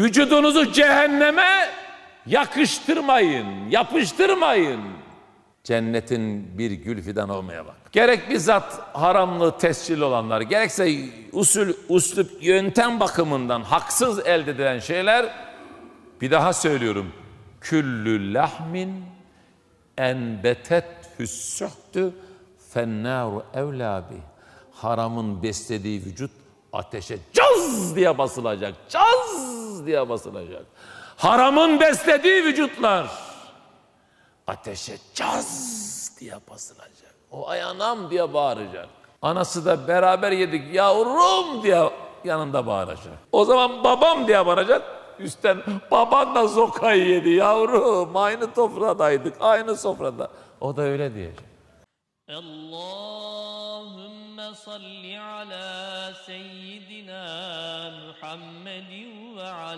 Vücudunuzu cehenneme yakıştırmayın, yapıştırmayın. Cennetin bir gül fidan olmaya bak. Gerek bizzat haramlı tescil olanlar, gerekse usul, uslup, yöntem bakımından haksız elde edilen şeyler, bir daha söylüyorum. Küllü lahmin enbetet füssühtü fennâru evlâbi. Haramın beslediği vücut ateşe caz diye basılacak. Caz diye basılacak. Haramın beslediği vücutlar ateşe caz diye basılacak. O ayanam diye bağıracak. Anası da beraber yedik yavrum diye yanında bağıracak. O zaman babam diye bağıracak. Üstten baban da sokayı yedi yavrum. Aynı tofradaydık, aynı sofrada. O da öyle diyecek. Allahümme salli ala seyyidina Muhammedin وعلى